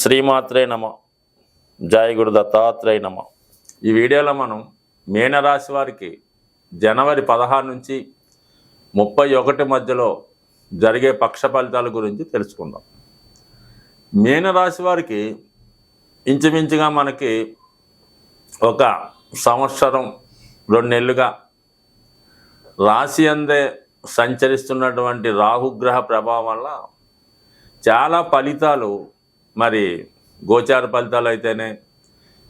శ్రీమాత్రే నమ. జయగురు దత్తాత్రేయ నమ. ఈ వీడియోలో మనం మీనరాశి వారికి జనవరి పదహారు నుంచి ముప్పై ఒకటి మధ్యలో జరిగే పక్ష ఫలితాల గురించి తెలుసుకుందాం. మీనరాశి వారికి ఇంచుమించుగా మనకి ఒక సంవత్సరం రెండు నెలలుగా రాశి అందే సంచరిస్తున్నటువంటి రాహుగ్రహ ప్రభావం వల్ల చాలా ఫలితాలు మరి గోచార ఫలితాలు అయితేనే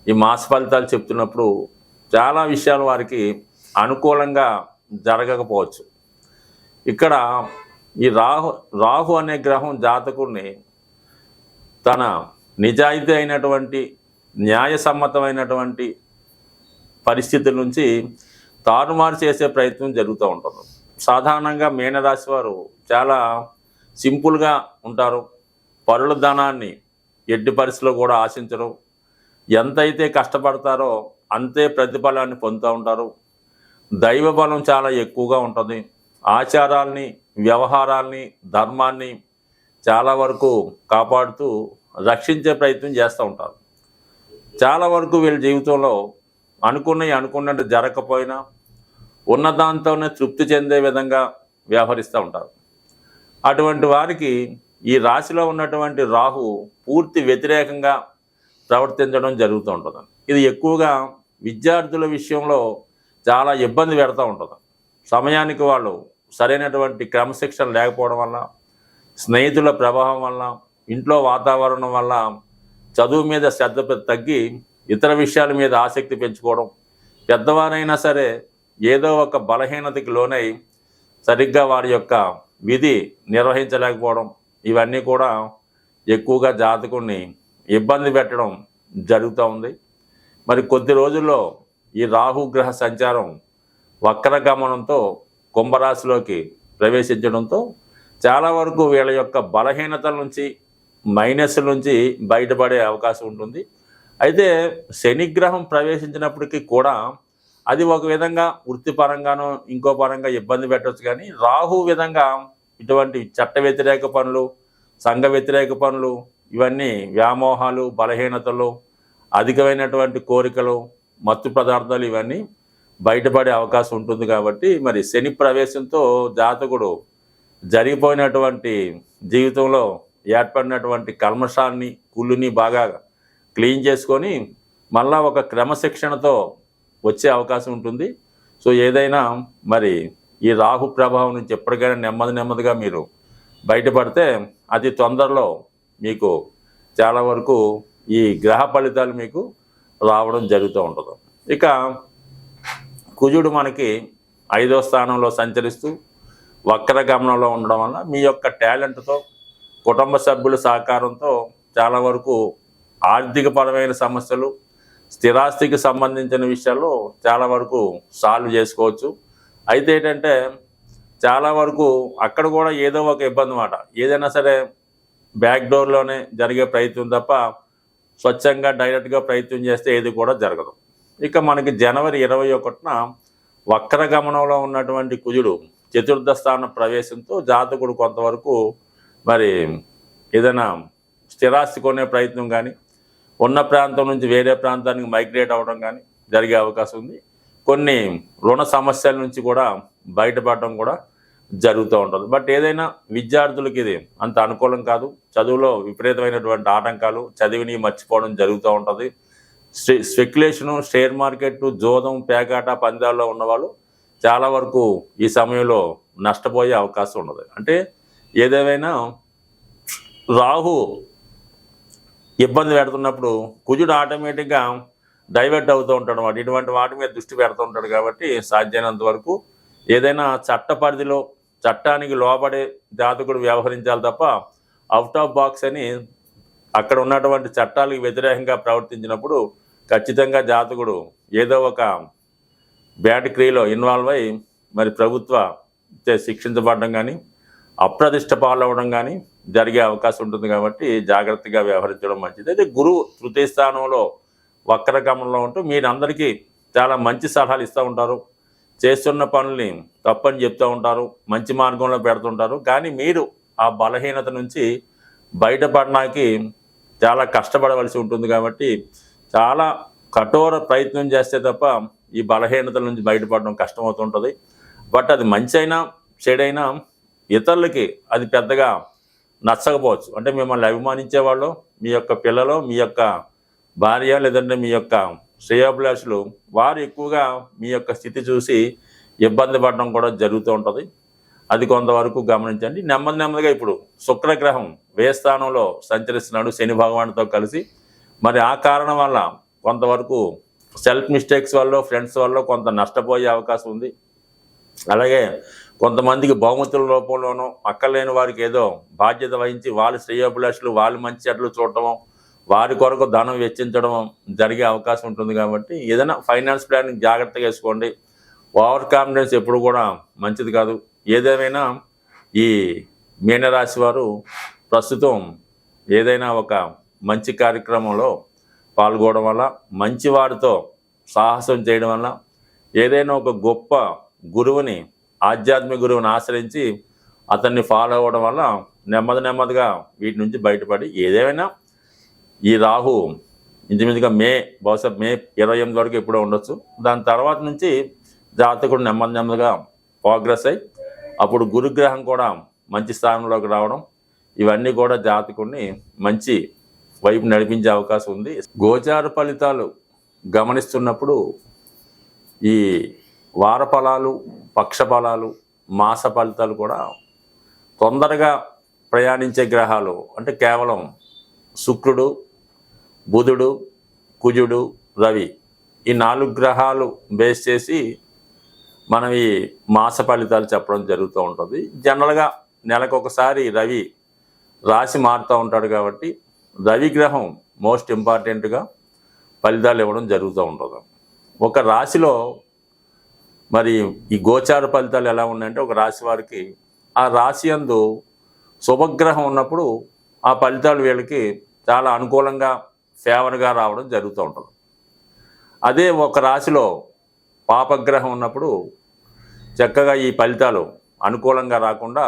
ఈ మాస ఫలితాలు చెప్తున్నప్పుడు చాలా విషయాలు వారికి అనుకూలంగా జరగకపోవచ్చు. ఇక్కడ ఈ రాహు రాహు అనే గ్రహం జాతకుడిని తన నిజాయితీ అయినటువంటి న్యాయసమ్మతమైనటువంటి పరిస్థితుల నుంచి తారుమారు చేసే ప్రయత్నం జరుగుతూ ఉంటుంది. సాధారణంగా మీనరాశి వారు చాలా సింపుల్గా ఉంటారు. పరుల ధనాన్ని ఎడ్డి పరిస్థితిలో కూడా ఆశించరు. ఎంతైతే కష్టపడతారో అంతే ప్రతిఫలాన్ని పొందుతూ ఉంటారు. దైవ బలం చాలా ఎక్కువగా ఉంటుంది. ఆచారాల్ని వ్యవహారాల్ని ధర్మాన్ని చాలా వరకు కాపాడుతూ రక్షించే ప్రయత్నం చేస్తూ ఉంటారు. చాలా వరకు వీళ్ళ జీవితంలో అనుకున్నవి అనుకున్నట్టు జరగకపోయినా ఉన్న దాంతోనే తృప్తి చెందే విధంగా వ్యవహరిస్తూ ఉంటారు. అటువంటి వారికి ఈ రాశిలో ఉన్నటువంటి రాహు పూర్తి వ్యతిరేకంగా ప్రవర్తించడం జరుగుతూ ఉంటుంది ఇది ఎక్కువగా విద్యార్థుల విషయంలో చాలా ఇబ్బంది పెడతా ఉంటుంది. సమయానికి వాళ్ళు సరైనటువంటి క్రమశిక్షణ లేకపోవడం వల్ల స్నేహితుల ప్రభావం వల్ల ఇంట్లో వాతావరణం వల్ల చదువు మీద శ్రద్ధ తగ్గి ఇతర విషయాల మీద ఆసక్తి పెంచుకోవడం పెద్దవారైనా సరే ఏదో ఒక బలహీనతకి లోనై సరిగ్గా వారి యొక్క విధి నిర్వహించలేకపోవడం ఇవన్నీ కూడా ఎక్కువగా జాతకుడిని ఇబ్బంది పెట్టడం జరుగుతూ ఉంది. మరి కొద్ది రోజుల్లో ఈ రాహుగ్రహ సంచారం వక్ర గమనంతో కుంభరాశిలోకి ప్రవేశించడంతో చాలా వరకు వీళ్ళ యొక్క బలహీనతల నుంచి మైనస్ నుంచి బయటపడే అవకాశం ఉంటుంది. అయితే శనిగ్రహం ప్రవేశించినప్పటికీ కూడా అది ఒక విధంగా వృత్తిపరంగానో ఇంకో పరంగా ఇబ్బంది పెట్టవచ్చు కానీ రాహు విధంగా ఇటువంటి చట్ట వ్యతిరేక పనులు సంఘ వ్యతిరేక పనులు ఇవన్నీ వ్యామోహాలు బలహీనతలు అధికమైనటువంటి కోరికలు మత్తు పదార్థాలు ఇవన్నీ బయటపడే అవకాశం ఉంటుంది కాబట్టి మరి శని ప్రవేశంతో జాతకుడు జరిగిపోయినటువంటి జీవితంలో ఏర్పడినటువంటి కల్మషాన్ని కుళ్ళుని బాగా క్లీన్ చేసుకొని మళ్ళా ఒక క్రమశిక్షణతో వచ్చే అవకాశం ఉంటుంది. సో ఏదైనా మరి ఈ రాహు ప్రభావం నుంచి ఎప్పటికైనా నెమ్మది నెమ్మదిగా మీరు బయటపడితే అతి తొందరలో మీకు చాలా వరకు ఈ గ్రహ ఫలితాలు మీకు రావడం జరుగుతూ ఉంటుంది. ఇక కుజుడు మనకి ఐదో స్థానంలో సంచరిస్తూ వక్ర గమనంలో ఉండడం వల్ల మీ యొక్క టాలెంట్తో కుటుంబ సభ్యుల సహకారంతో చాలా వరకు ఆర్థికపరమైన సమస్యలు స్థిరాస్తికి సంబంధించిన విషయాల్లో చాలా వరకు సాల్వ్ చేసుకోవచ్చు. అయితే ఏంటంటే చాలా వరకు అక్కడ కూడా ఏదో ఒక ఇబ్బంది మాట. ఏదైనా సరే బ్యాక్ డోర్లోనే జరిగే ప్రయత్నం తప్ప స్వచ్ఛంగా డైరెక్ట్గా ప్రయత్నం చేస్తే ఏది కూడా జరగదు. ఇక మనకి జనవరి ఇరవై ఒకటిన వక్ర గమనంలో ఉన్నటువంటి కుజుడు చతుర్థ స్థాన ప్రవేశంతో జాతకుడు కొంతవరకు మరి ఏదైనా స్థిరాస్తి కొనే ప్రయత్నం కానీ ఉన్న ప్రాంతం నుంచి వేరే ప్రాంతానికి మైగ్రేట్ అవ్వడం కానీ జరిగే అవకాశం ఉంది. కొన్ని రుణ సమస్యల నుంచి కూడా బయటపడడం కూడా జరుగుతూ ఉంటుంది. బట్ ఏదైనా విద్యార్థులకి ఇది అంత అనుకూలం కాదు. చదువులో విపరీతమైనటువంటి ఆటంకాలు చదివిని మర్చిపోవడం జరుగుతూ ఉంటుంది. స్పెక్యులేషను షేర్ మార్కెట్ జోదం పేకాట పందాల్లో ఉన్నవాళ్ళు చాలా వరకు ఈ సమయంలో నష్టపోయే అవకాశం ఉండదు అంటే ఏదేమైనా రాహు ఇబ్బంది పెడుతున్నప్పుడు కుజుడు ఆటోమేటిక్గా డైవర్ట్ అవుతూ ఉంటాడు అనమాట ఇటువంటి వాటి మీద దృష్టి పెడుతూ ఉంటాడు కాబట్టి సాధ్యమైనంత వరకు ఏదైనా చట్ట పరిధిలో చట్టానికి లోబడే జాతకుడు వ్యవహరించాలి తప్ప అవుట్ ఆఫ్ బాక్స్ అని అక్కడ ఉన్నటువంటి చట్టాలకు వ్యతిరేకంగా ప్రవర్తించినప్పుడు ఖచ్చితంగా జాతకుడు ఏదో ఒక బ్యాడ్ క్రియలో ఇన్వాల్వ్ అయి మరి ప్రభుత్వ శిక్షించబడడం కానీ అప్రదిష్ట పాలవడం కానీ జరిగే అవకాశం ఉంటుంది కాబట్టి జాగ్రత్తగా వ్యవహరించడం మంచిది. అయితే గురువు తృతీయ స్థానంలో వక్రగమనంలో ఉంటూ మీరందరికీ చాలా మంచి సలహాలు ఇస్తూ ఉంటారు. చేస్తున్న పనుల్ని తప్పని చెప్తూ ఉంటారు. మంచి మార్గంలో పెడుతుంటారు. కానీ మీరు ఆ బలహీనత నుంచి బయటపడడానికి చాలా కష్టపడవలసి ఉంటుంది కాబట్టి చాలా కఠోర ప్రయత్నం చేస్తే తప్ప ఈ బలహీనతల నుంచి బయటపడడం కష్టమవుతుంటుంది. బట్ అది మంచి అయినా చెడైనా ఇతరులకి అది పెద్దగా నచ్చకపోవచ్చు. అంటే మిమ్మల్ని అభిమానించే వాళ్ళు మీ యొక్క పిల్లలు మీ యొక్క భార్య లేదంటే మీ యొక్క శ్రేయోభిలాషులు వారు ఎక్కువగా మీ యొక్క స్థితి చూసి ఇబ్బంది పడడం కూడా జరుగుతూ ఉంటుంది. అది కొంతవరకు గమనించండి. నెమ్మది నెమ్మదిగా ఇప్పుడు శుక్రగ్రహం వేస్థానంలో సంచరిస్తున్నాడు శని భగవానుతో కలిసి. మరి ఆ కారణం వల్ల కొంతవరకు సెల్ఫ్ మిస్టేక్స్ వల్ల ఫ్రెండ్స్ వల్ల కొంత నష్టపోయే అవకాశం ఉంది. అలాగే కొంతమందికి బహుమతుల రూపంలోనూ అక్కర్లేని వారికి ఏదో బాధ్యత వహించి వాళ్ళ శ్రేయోభిలాషులు వాళ్ళు మంచి చెట్లు చూడటం వారి కొరకు ధనం వెచ్చించడం జరిగే అవకాశం ఉంటుంది కాబట్టి ఏదైనా ఫైనాన్స్ ప్లానింగ్ జాగ్రత్తగా వేసుకోండి. ఓవర్ కాన్ఫిడెన్స్ ఎప్పుడు కూడా మంచిది కాదు. ఏదేమైనా ఈ మీనరాశి వారు ప్రస్తుతం ఏదైనా ఒక మంచి కార్యక్రమంలో పాల్గొనడం వల్ల మంచి వారితో సాహసం చేయడం వల్ల ఏదైనా ఒక గొప్ప గురువుని ఆధ్యాత్మిక గురువుని ఆశ్రయించి అతన్ని ఫాలో అవ్వడం వల్ల నెమ్మది నెమ్మదిగా వీటి నుంచి బయటపడి ఏదేమైనా ఈ రాహు ఇంచుమించుగా మే బహుశా మే ఇరవై ఎనిమిది వరకు ఎప్పుడో ఉండొచ్చు. దాని తర్వాత నుంచి జాతకుడు నెమ్మది నెమ్మదిగా ప్రోగ్రెస్ అయ్యి అప్పుడు గురుగ్రహం కూడా మంచి స్థానంలోకి రావడం ఇవన్నీ కూడా జాతకుడిని మంచి వైపు నడిపించే అవకాశం ఉంది. గోచార ఫలితాలు గమనిస్తున్నప్పుడు ఈ వార ఫలాలు పక్ష ఫలాలు మాస ఫలితాలు కూడా తొందరగా ప్రయాణించే గ్రహాలు అంటే కేవలం శుక్రుడు బుధుడు కుజుడు రవి ఈ నాలుగు గ్రహాలు బేస్ చేసి మనం ఈ మాస ఫలితాలు చెప్పడం జరుగుతూ ఉంటుంది. జనరల్గా నెలకు ఒకసారి రవి రాశి మారుతూ ఉంటాడు కాబట్టి రవి గ్రహం మోస్ట్ ఇంపార్టెంట్గా ఫలితాలు ఇవ్వడం జరుగుతూ ఉంటుంది. ఒక రాశిలో మరి ఈ గోచార ఫలితాలు ఎలా ఉన్నాయంటే ఒక రాశి వారికి ఆ రాశి అందు శుభగ్రహం ఉన్నప్పుడు ఆ ఫలితాలు వీళ్ళకి చాలా అనుకూలంగా సేవనగా రావడం జరుగుతూ ఉంటుంది. అదే ఒక రాశిలో పాపగ్రహం ఉన్నప్పుడు చక్కగా ఈ ఫలితాలు అనుకూలంగా రాకుండా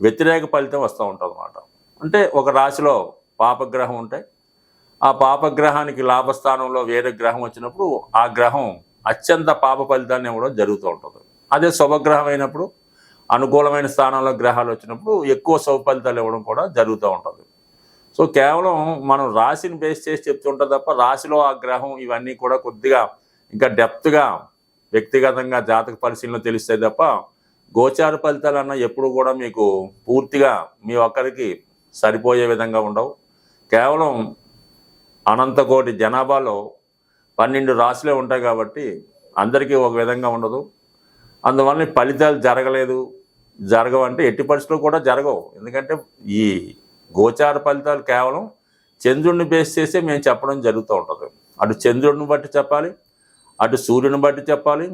వ్యతిరేక ఫలితం వస్తూ ఉంటుంది అన్నమాట అంటే ఒక రాశిలో పాపగ్రహం ఉంటే ఆ పాపగ్రహానికి లాభస్థానంలో వేరే గ్రహం వచ్చినప్పుడు ఆ గ్రహం అత్యంత పాప ఫలితాన్ని ఇవ్వడం జరుగుతూ ఉంటుంది. అదే శుభగ్రహం అయినప్పుడు అనుకూలమైన స్థానంలో గ్రహాలు వచ్చినప్పుడు ఎక్కువ శుభ ఫలితాలు ఇవ్వడం కూడా జరుగుతూ ఉంటుంది. సో కేవలం మనం రాశిని బేస్ చేసి చెప్తుంటాం తప్ప రాశిలో ఆ గ్రహం ఇవన్నీ కూడా కొద్దిగా ఇంకా డెప్త్గా వ్యక్తిగతంగా జాతక పరిశీలన తెలుస్తాయి తప్ప గోచార ఫలితాలు అన్న ఎప్పుడు కూడా మీకు పూర్తిగా మీ ఒక్కరికి సరిపోయే విధంగా ఉండవు. కేవలం అనంతకోటి జనాభాలో పన్నెండు రాశులే ఉంటాయి కాబట్టి అందరికీ ఒక విధంగా ఉండదు. అందువల్ల ఫలితాలు జరగలేదు. జరగవంటే ఎట్టి పరిస్థితులు కూడా జరగవు. ఎందుకంటే ఈ గోచార ఫలితాలు కేవలం చంద్రుడిని బేస్ చేసే మేము చెప్పడం జరుగుతూ ఉంటుంది. అటు చంద్రుడిని బట్టి చెప్పాలి అటు సూర్యుని బట్టి చెప్పాలి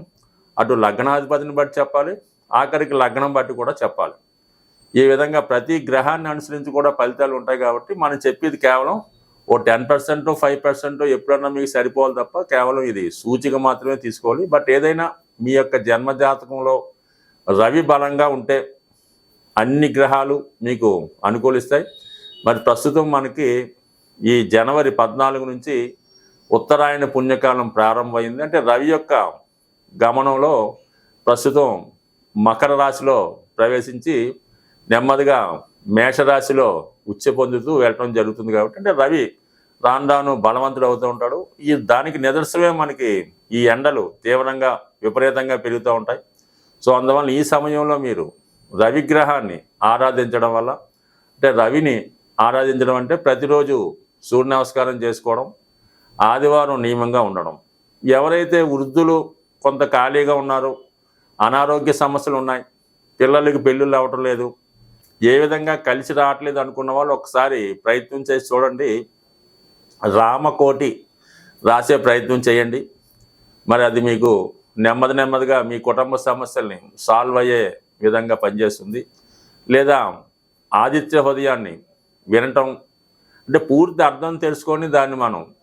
అటు లగ్నాధిపతిని బట్టి చెప్పాలి ఆఖరికి లగ్నం బట్టి కూడా చెప్పాలి. ఈ విధంగా ప్రతి గ్రహాన్ని అనుసరించి కూడా ఫలితాలు ఉంటాయి కాబట్టి మనం చెప్పేది కేవలం ఓ టెన్ పర్సెంట్ ఫైవ్ పర్సెంట్ ఎప్పుడన్నా మీకు సరిపోవాలి తప్ప కేవలం ఇది సూచిక మాత్రమే తీసుకోవాలి. బట్ ఏదైనా మీ యొక్క జన్మ జాతకంలో రవి బలంగా ఉంటే అన్ని గ్రహాలు మీకు అనుకూలిస్తాయి. మరి ప్రస్తుతం మనకి ఈ జనవరి పద్నాలుగు నుంచి ఉత్తరాయణ పుణ్యకాలం ప్రారంభమైంది. అంటే రవి యొక్క గమనంలో ప్రస్తుతం మకర రాశిలో ప్రవేశించి నెమ్మదిగా మేషరాశిలో ఉచ్చ పొందుతూ వెళ్ళటం జరుగుతుంది కాబట్టి అంటే రవి రాను రాను బలవంతుడు అవుతూ ఉంటాడు. ఈ దానికి నిదర్శనమే మనకి ఈ ఎండలు తీవ్రంగా విపరీతంగా పెరుగుతూ ఉంటాయి. సో అందువల్ల ఈ సమయంలో మీరు రవిగ్రహాన్ని ఆరాధించడం వల్ల అంటే రవిని ఆరాధించడం అంటే ప్రతిరోజు సూర్య నమస్కారం చేసుకోవడం ఆదివారం నియమంగా ఉండడం. ఎవరైతే వృద్ధులు కొంత ఖాళీగా ఉన్నారో అనారోగ్య సమస్యలు ఉన్నాయి పిల్లలకి పెళ్ళిళ్ళు అవ్వటం లేదు ఏ విధంగా కలిసి రావట్లేదు అనుకున్న వాళ్ళు ఒకసారి ప్రయత్నం చేసి చూడండి. రామకోటి రాసే ప్రయత్నం చేయండి. మరి అది మీకు నెమ్మది నెమ్మదిగా మీ కుటుంబ సమస్యల్ని సాల్వ్ అయ్యే విధంగా పనిచేస్తుంది. లేదా ఆదిత్య హృదయాన్ని వినటం అంటే పూర్తి అర్థం తెలుసుకొని దాన్ని మనం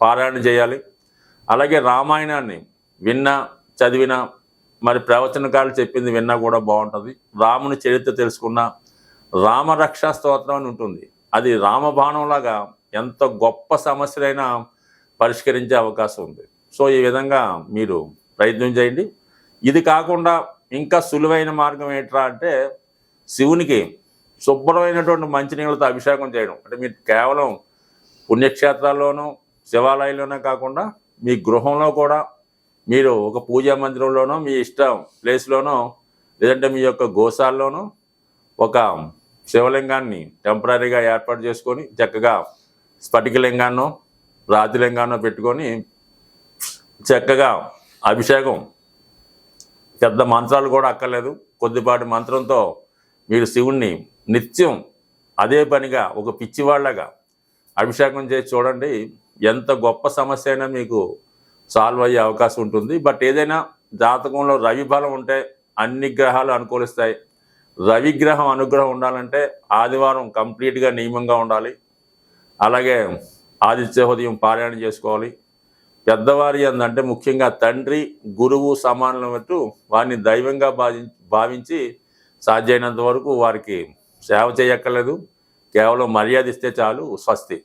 పారాయణ చేయాలి. అలాగే రామాయణాన్ని విన్నా చదివినా మరి ప్రవచనకాలు చెప్పింది విన్నా కూడా బాగుంటుంది. రాముని చరిత్ర తెలుసుకున్న రామరక్షా స్తోత్రం అని ఉంటుంది. అది రామబాణంలాగా ఎంత గొప్ప సమస్యలైనా పరిష్కరించే అవకాశం ఉంది. సో ఈ విధంగా మీరు ప్రయత్నం చేయండి. ఇది కాకుండా ఇంకా సులువైన మార్గం ఏంట్రా అంటే శివునికి శుభ్రమైనటువంటి మంచినీళ్ళతో అభిషేకం చేయడం. అంటే మీరు కేవలం పుణ్యక్షేత్రాల్లోనూ శివాలయంలోనే కాకుండా మీ గృహంలో కూడా మీరు ఒక పూజా మందిరంలోనో మీ ఇష్టం ప్లేస్లోనో లేదంటే మీ యొక్క గోశాల్లోనో ఒక శివలింగాన్ని టెంపరీగా ఏర్పాటు చేసుకొని చక్కగా స్ఫటికలింగాన్నో రాతిలింగాన్నో పెట్టుకొని చక్కగా అభిషేకం. పెద్ద మంత్రాలు కూడా అక్కర్లేదు. కొద్దిపాటి మంత్రంతో మీరు శివుణ్ణి నిత్యం అదే పనిగా ఒక పిచ్చివాళ్ళగా అభిషేకం చేసి చూడండి ఎంత గొప్ప సమస్య అయినా మీకు సాల్వ్ అయ్యే అవకాశం ఉంటుంది. బట్ ఏదైనా జాతకంలో రవి బలం ఉంటే అన్ని గ్రహాలు అనుకూలిస్తాయి. రవి గ్రహం అనుగ్రహం ఉండాలంటే ఆదివారం కంప్లీట్గా నియమంగా ఉండాలి. అలాగే ఆదిత్య హృదయం పారాయణ చేసుకోవాలి. పెద్దవారి అందంటే ముఖ్యంగా తండ్రి గురువు సమానమైనట్టు వారిని దైవంగా భావించి సాధ్యమైనంత వరకు వారికి సేవ చేయక్కర్లేదు. కేవలం మర్యాద ఇస్తే చాలు స్వస్తి.